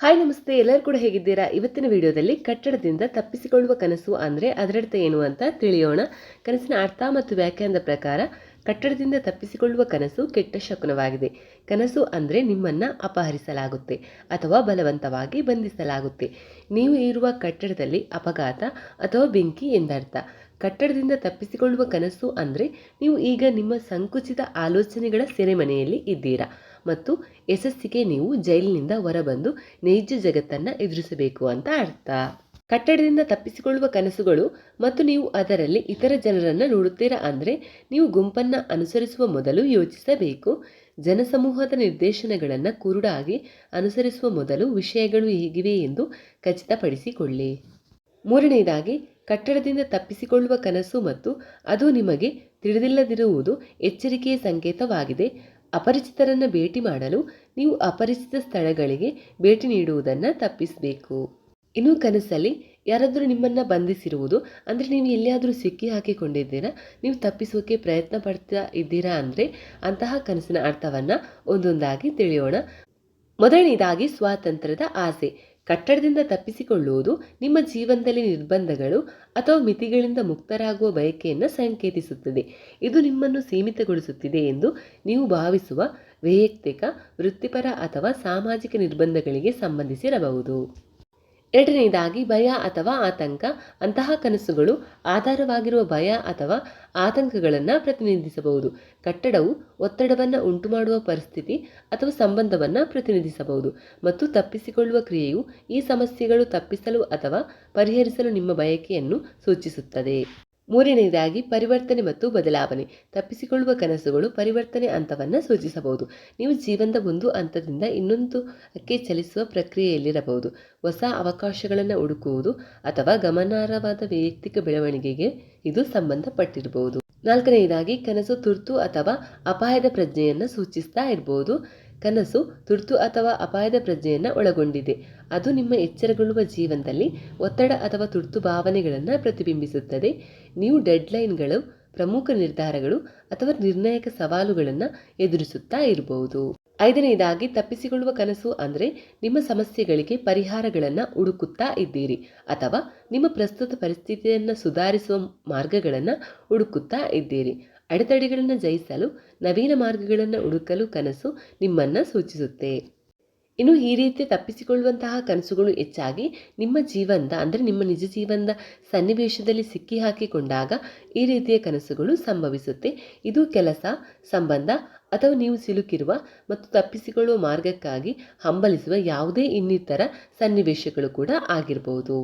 Hi ನಮಸ್ತೆ. ಎಲ್ಲರೂ ಕೂಡ ಹೇಗಿದ್ದೀರಾ? ಇವತ್ತಿನ ವಿಡಿಯೋದಲ್ಲಿ ಕಟ್ಟಡದಿಂದ ತಪ್ಪಿಸಿಕೊಳ್ಳುವ ಕನಸು ಅಂದರೆ ಅದರರ್ಥ ಏನು ಅಂತ ತಿಳಿಯೋಣ. ಕನಸಿನ ಅರ್ಥ ಮತ್ತು ವ್ಯಾಖ್ಯಾನದ ಪ್ರಕಾರ, ಕಟ್ಟಡದಿಂದ ತಪ್ಪಿಸಿಕೊಳ್ಳುವ ಕನಸು ಕೆಟ್ಟ ಶಕುನವಾಗಿದೆ. ಕನಸು ಅಂದರೆ ನಿಮ್ಮನ್ನು ಅಪಹರಿಸಲಾಗುತ್ತೆ ಅಥವಾ ಬಲವಂತವಾಗಿ ಬಂಧಿಸಲಾಗುತ್ತೆ. ನೀವು ಇರುವ ಕಟ್ಟಡದಲ್ಲಿ ಅಪಘಾತ ಅಥವಾ ಬೆಂಕಿ ಎಂದರ್ಥ. ಕಟ್ಟಡದಿಂದ ತಪ್ಪಿಸಿಕೊಳ್ಳುವ ಕನಸು ಅಂದರೆ ನೀವು ಈಗ ನಿಮ್ಮ ಸಂಕುಚಿತ ಆಲೋಚನೆಗಳ ಸೆರೆಮನೆಯಲ್ಲಿ ಇದ್ದೀರಾ. ಮತ್ತು ಯಶಸ್ಸಿಗೆ ನೀವು ಜೈಲಿನಿಂದ ಹೊರಬಂದು ನೈಜ ಜಗತ್ತನ್ನು ಎದುರಿಸಬೇಕು ಅಂತ ಅರ್ಥ. ಕಟ್ಟಡದಿಂದ ತಪ್ಪಿಸಿಕೊಳ್ಳುವ ಕನಸುಗಳು ಮತ್ತು ನೀವು ಅದರಲ್ಲಿ ಇತರ ಜನರನ್ನು ನೋಡುತ್ತೀರಾ ಅಂದರೆ ನೀವು ಗುಂಪನ್ನು ಅನುಸರಿಸುವ ಮೊದಲು ಯೋಚಿಸಬೇಕು. ಜನಸಮೂಹದ ನಿರ್ದೇಶನಗಳನ್ನು ಕುರುಡಾಗಿ ಅನುಸರಿಸುವ ಮೊದಲು ವಿಷಯಗಳು ಹೇಗಿವೆ ಎಂದು ಖಚಿತಪಡಿಸಿಕೊಳ್ಳಿ. ಮೂರನೆಯದಾಗಿ ಕಟ್ಟಡದಿಂದ ತಪ್ಪಿಸಿಕೊಳ್ಳುವ ಕನಸು ಮತ್ತು ಅದು ನಿಮಗೆ ತಿಳಿದಿಲ್ಲದಿರುವುದು ಎಚ್ಚರಿಕೆಯ ಸಂಕೇತವಾಗಿದೆ. ಅಪರಿಚಿತರನ್ನು ಭೇಟಿ ಮಾಡಲು ನೀವು ಅಪರಿಚಿತ ಸ್ಥಳಗಳಿಗೆ ಭೇಟಿ ನೀಡುವುದನ್ನು ತಪ್ಪಿಸಬೇಕು. ಇನ್ನು ಕನಸಲ್ಲಿ ಯಾರಾದರೂ ನಿಮ್ಮನ್ನು ಬಂಧಿಸಿರುವುದು, ಅಂದರೆ ನೀವು ಎಲ್ಲಿಯಾದರೂ ಸಿಕ್ಕಿ ಹಾಕಿಕೊಂಡಿದ್ದೀರಾ, ನೀವು ತಪ್ಪಿಸೋಕೆ ಪ್ರಯತ್ನ ಪಡ್ತಾ ಇದ್ದೀರಾ ಅಂದರೆ ಅಂತಹ ಕನಸಿನ ಅರ್ಥವನ್ನು ಒಂದೊಂದಾಗಿ ತಿಳಿಯೋಣ. ಮೊದಲನೇದಾಗಿ ಸ್ವಾತಂತ್ರ್ಯದ ಆಸೆ. ಕಟ್ಟಡದಿಂದ ತಪ್ಪಿಸಿಕೊಳ್ಳುವುದು ನಿಮ್ಮ ಜೀವನದಲ್ಲಿ ನಿರ್ಬಂಧಗಳು ಅಥವಾ ಮಿತಿಗಳಿಂದ ಮುಕ್ತರಾಗುವ ಬಯಕೆಯನ್ನು ಸಂಕೇತಿಸುತ್ತದೆ. ಇದು ನಿಮ್ಮನ್ನು ಸೀಮಿತಗೊಳಿಸುತ್ತಿದೆ ಎಂದು ನೀವು ಭಾವಿಸುವ ವೈಯಕ್ತಿಕ, ವೃತ್ತಿಪರ ಅಥವಾ ಸಾಮಾಜಿಕ ನಿರ್ಬಂಧಗಳಿಗೆ ಸಂಬಂಧಿಸಿರಬಹುದು. ಎರಡನೇದಾಗಿ ಭಯ ಅಥವಾ ಆತಂಕ. ಅಂತಹ ಕನಸುಗಳು ಆಧಾರವಾಗಿರುವ ಭಯ ಅಥವಾ ಆತಂಕಗಳನ್ನು ಪ್ರತಿನಿಧಿಸಬಹುದು. ಕಟ್ಟಡವು ಒತ್ತಡವನ್ನು ಉಂಟುಮಾಡುವ ಪರಿಸ್ಥಿತಿ ಅಥವಾ ಸಂಬಂಧವನ್ನು ಪ್ರತಿನಿಧಿಸಬಹುದು. ಮತ್ತು ತಪ್ಪಿಸಿಕೊಳ್ಳುವ ಕ್ರಿಯೆಯು ಈ ಸಮಸ್ಯೆಗಳು ತಪ್ಪಿಸಲು ಅಥವಾ ಪರಿಹರಿಸಲು ನಿಮ್ಮ ಬಯಕೆಯನ್ನು ಸೂಚಿಸುತ್ತದೆ. ಮೂರನೆಯದಾಗಿ ಪರಿವರ್ತನೆ ಮತ್ತು ಬದಲಾವಣೆ. ತಪ್ಪಿಸಿಕೊಳ್ಳುವ ಕನಸುಗಳು ಪರಿವರ್ತನೆ ಹಂತವನ್ನು ಸೂಚಿಸಬಹುದು. ನೀವು ಜೀವನದ ಒಂದು ಹಂತದಿಂದ ಇನ್ನೊಂದಕ್ಕೆ ಚಲಿಸುವ ಪ್ರಕ್ರಿಯೆಯಲ್ಲಿರಬಹುದು. ಹೊಸ ಅವಕಾಶಗಳನ್ನು ಹುಡುಕುವುದು ಅಥವಾ ಗಮನಾರ್ಹವಾದ ವೈಯಕ್ತಿಕ ಬೆಳವಣಿಗೆಗೆ ಇದು ಸಂಬಂಧಪಟ್ಟಿರಬಹುದು. ನಾಲ್ಕನೆಯದಾಗಿ ಕನಸು ತುರ್ತು ಅಥವಾ ಅಪಾಯದ ಪ್ರಜ್ಞೆಯನ್ನು ಸೂಚಿಸ್ತಾ ಇರಬಹುದು. ಕನಸು ತುರ್ತು ಅಥವಾ ಅಪಾಯದ ಪ್ರಜ್ಞೆಯನ್ನು ಒಳಗೊಂಡಿದೆ. ಅದು ನಿಮ್ಮ ಎಚ್ಚರಗೊಳ್ಳುವ ಜೀವನದಲ್ಲಿ ಒತ್ತಡ ಅಥವಾ ತುರ್ತು ಭಾವನೆಗಳನ್ನು ಪ್ರತಿಬಿಂಬಿಸುತ್ತದೆ. ನೀವು ಡೆಡ್ಲೈನ್ಗಳು, ಪ್ರಮುಖ ನಿರ್ಧಾರಗಳು ಅಥವಾ ನಿರ್ಣಾಯಕ ಸವಾಲುಗಳನ್ನು ಎದುರಿಸುತ್ತಾ ಇರಬಹುದು ಐದನೆಯದಾಗಿ ತಪ್ಪಿಸಿಕೊಳ್ಳುವ ಕನಸು ಅಂದರೆ ನಿಮ್ಮ ಸಮಸ್ಯೆಗಳಿಗೆ ಪರಿಹಾರಗಳನ್ನು ಹುಡುಕುತ್ತಾ ಇದ್ದೀರಿ ಅಥವಾ ನಿಮ್ಮ ಪ್ರಸ್ತುತ ಪರಿಸ್ಥಿತಿಯನ್ನು ಸುಧಾರಿಸುವ ಮಾರ್ಗಗಳನ್ನು ಹುಡುಕುತ್ತಾ ಇದ್ದೀರಿ. ಅಡೆತಡೆಗಳನ್ನು ಜಯಿಸಲು, ನವೀನ ಮಾರ್ಗಗಳನ್ನು ಹುಡುಕಲು ಕನಸು ನಿಮ್ಮನ್ನು ಸೂಚಿಸುತ್ತೆ. ಇನ್ನು ಈ ರೀತಿ ತಪ್ಪಿಸಿಕೊಳ್ಳುವಂತಹ ಕನಸುಗಳು ಹೆಚ್ಚಾಗಿ ನಿಮ್ಮ ಜೀವನದ, ಅಂದರೆ ನಿಮ್ಮ ನಿಜ ಜೀವನದ ಸನ್ನಿವೇಶದಲ್ಲಿ ಸಿಕ್ಕಿ ಹಾಕಿಕೊಂಡಾಗ ಈ ರೀತಿಯ ಕನಸುಗಳು ಸಂಭವಿಸುತ್ತೆ. ಇದು ಕೆಲಸ, ಸಂಬಂಧ ಅಥವಾ ನೀವು ಸಿಲುಕಿರುವ ಮತ್ತು ತಪ್ಪಿಸಿಕೊಳ್ಳುವ ಮಾರ್ಗಕ್ಕಾಗಿ ಹಂಬಲಿಸುವ ಯಾವುದೇ ಇನ್ನಿತರ ಸನ್ನಿವೇಶಗಳು ಕೂಡ ಆಗಿರಬಹುದು